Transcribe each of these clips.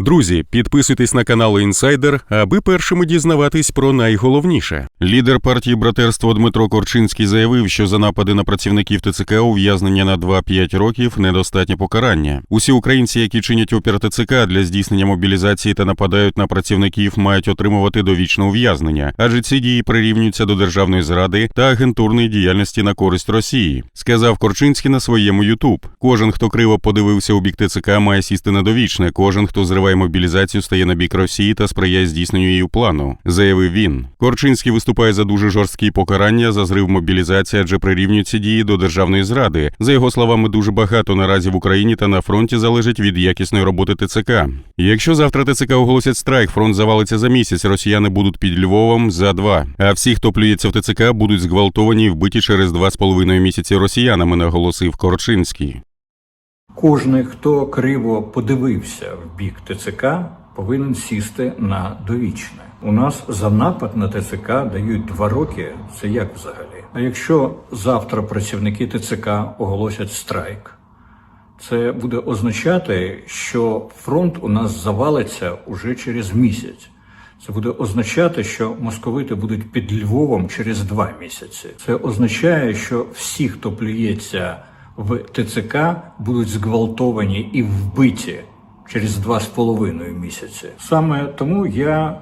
Друзі, підписуйтесь на канал Інсайдер, аби першими дізнаватись про найголовніше. Лідер партії братерство Дмитро Корчинський заявив, що за напади на працівників ТЦК ув'язнення на 2-5 років недостатнє покарання. Усі українці, які чинять опір ТЦК для здійснення мобілізації та нападають на працівників, мають отримувати довічне ув'язнення, адже ці дії прирівнюються до державної зради та агентурної діяльності на користь Росії, сказав Корчинський на своєму Ютуб. Кожен, хто криво подивився у бік ТЦК, має сісти на довічне. Кожен, хто зриває мобілізацію, стає на бік Росії та сприяє здійсненню її плану, заявив він. Корчинський виступає за дуже жорсткі покарання за зрив мобілізації, адже прирівнюються дії до державної зради. За його словами, дуже багато наразі в Україні та на фронті залежить від якісної роботи ТЦК. Якщо завтра ТЦК оголосять страйк, фронт завалиться за місяць. Росіяни будуть під Львовом за два. А всі, хто плюється в ТЦК, будуть зґвалтовані і вбиті через два з половиною місяці росіянами, наголосив Корчинський. Кожний, хто криво подивився в бік ТЦК, повинен сісти на довічне. У нас за напад на ТЦК дають два роки. Це як взагалі? А якщо завтра працівники ТЦК оголосять страйк, це буде означати, що фронт у нас завалиться уже через місяць. Це буде означати, що московити будуть під Львовом через два місяці. Це означає, що всі, хто плюється в ТЦК, будуть зґвалтовані і вбиті через два з половиною місяці. Саме тому я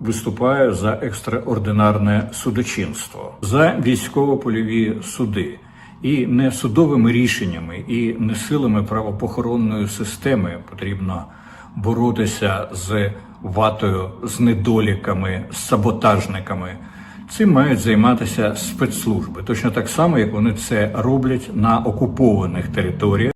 виступаю за екстраординарне судочинство, за військово-польові суди. І не судовими рішеннями, і не силами правопохоронної системи потрібно боротися з ватою, з недоліками, з саботажниками. Цим мають займатися спецслужби, точно так само, як вони це роблять на окупованих територіях.